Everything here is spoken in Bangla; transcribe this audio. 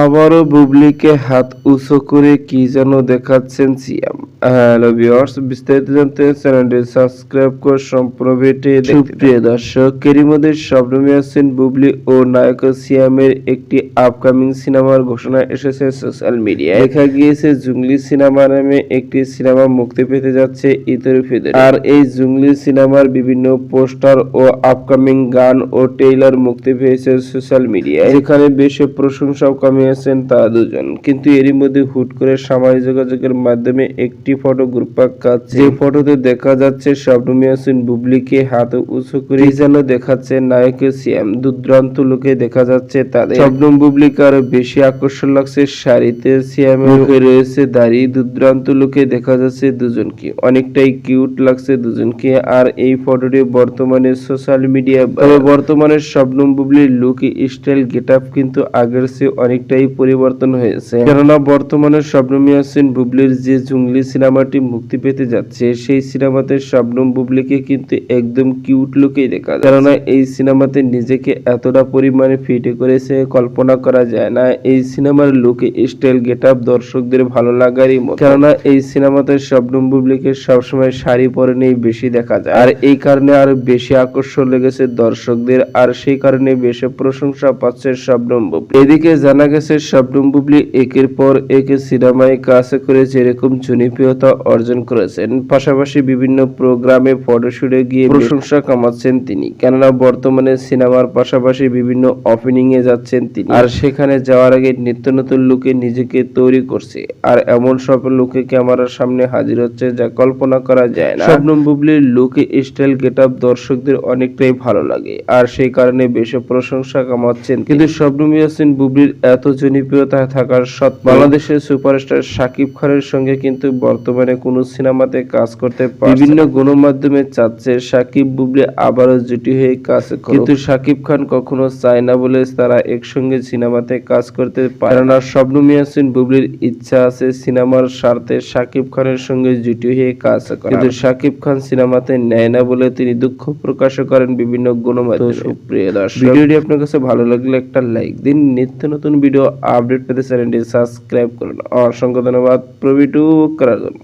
আবারও বুবলিকে হাত উঁচু করে কি যেন দেখাচ্ছেন সিয়াম হ্যালো ভিউয়ার্স বিস্তারিত জানতে চ্যানেলটি সাবস্ক্রাইব করে সম্পূর্ণ ভিডিওটি দেখতে প্রিয় দর্শক কেরিমদের শবনমী আছেন বুবলি ও নায়ক সিয়ামের একটি আপকামিং সিনেমার ঘোষণা এসেছে সোশ্যাল মিডিয়ায়। দেখা গিয়েছে জুংলি সিনেমা নামে একটি সিনেমা মুক্তি পেতে যাচ্ছে ঈদের ফিদরে আর এই জুংলি সিনেমার বিভিন্ন পোস্টার ও আপকামিং গান ও ট্রেইলার মুক্তি পেয়েছে সোশ্যাল মিডিয়ায়। যেখানে বেশ প্রশংসাও কামিয়েছেন তারা দুজন। কিন্তু এরই মধ্যে হুট করে সামাজিক যোগাযোগের মাধ্যমে একটি ফটো গ্রুপাক কাছে যে ফটোতে দেখা যাচ্ছে শবনম ইয়াসিন বুবলিকে হাতে উঁচু করে যেন দেখাচ্ছে নায়ক সিএম। দুর্দান্ত লোকে দেখা যাচ্ছে তাদের। শবনম বুবলিকে আরও বেশি আকর্ষণ লাগছে শাড়িতে সিএম রয়েছে দাঁড়িয়ে দুর্দান্ত লোকে দেখা যাচ্ছে দুজনকে। অনেকটাই কিউট লাগছে দুজনকে। আর এই ফটোটি বর্তমানে সোশ্যাল মিডিয়া বর্তমানে শবনম বুবলির লুক, স্টাইল গেট কিন্তু আগের চেয়ে অনেকটাই পরিবর্তন হয়েছে। কেননা বর্তমানে শবনম ইয়াসিন বুবলির যে জুংলি সিনেমাটি মুক্তি পেতে যাচ্ছে, সেই সিনেমাতে শবনম বুবলিকে কিন্তু একদম কিউট লুকেই দেখা যায় কেননা এই সিনেমাতে নিজেকে এতটা পরিমাণে ফিটে করেছে, কল্পনা করা যায় না। এই সিনেমার লুকে, স্টাইল গেট আপ দর্শকদের ভালো লাগারই মতো। কেননা এই সিনেমাতে শবনম বুবলিকে সবসময় শাড়ি পরে নেই বেশি দেখা যায়। আর এই কারণে আরও বেশি আকর্ষণ লেগেছে দর্শকদের। আর সেই কারণে বেশি প্রশংসা পাচ্ছে শবনম বুবলি। এদিকে জানা গেছে, শবনম বুবলি একের পর এক সিনেমায় কাজ করে যেরকম জনপ্রিয়তা অর্জন করেছেন, পাশাপাশি বিভিন্ন প্রোগ্রামে ফটোশুটে গিয়ে প্রশংসা কামাচ্ছেন তিনি। কেননা, বর্তমানে সিনেমার পাশাপাশি বিভিন্ন ওপেনিং এ যাচ্ছেন তিনি। আর সেখানে যাওয়ার আগে নিত্য নতুন লুকে নিজেকে তৈরি করছে। আর এমন সব লুকে ক্যামেরার সামনে হাজির হচ্ছে যা কল্পনা করা যায় না। শবনম বুবলির লুকে স্টাইল গেট আপ দর্শকদের অনেকটাই ভালো লাগে। আর সেই কারণে বেশি প্রশংসা কামাচ্ছেন কিন্তু শবনম ইয়াসিন বুবলির এত জনপ্রিয়তা থাকার সত্ত্বেও বাংলাদেশের সুপারস্টার শাকিব খানের সঙ্গে কিন্তু বর্তমানে কোনো সিনেমাতে কাজ করতে পারছে বিভিন্ন গণমাধ্যমে চাচ্ছে শাকিব বুবলি আবারও জুটি হয়ে কাজ। কিন্তু শাকিব খান কখনো চায় না বলে তারা একসঙ্গে সিনেমাতে কাজ করতে পারে না। শবনম ইয়াসিন বুবলির ইচ্ছা আছে সিনেমার স্বার্থে শাকিব খানের সঙ্গে জুটি হয়ে কাজ করা কিন্তু শাকিব খান সিনেমাতে নেয় না বলে তিনি দুঃখ প্রকাশ করেন বিভিন্ন গণমাধ্যমে। সুপ্রিয় দর্শক ভিডিওটি আপনার কাছে ভালো লাগলে একটা লাইক দিন। নিত্য নতুন ভিডিও আপডেট পেতে চ্যানেলটি সাবস্ক্রাইব করুন। অসংখ্য ধন্যবাদ। প্রবিটু করার জন্য।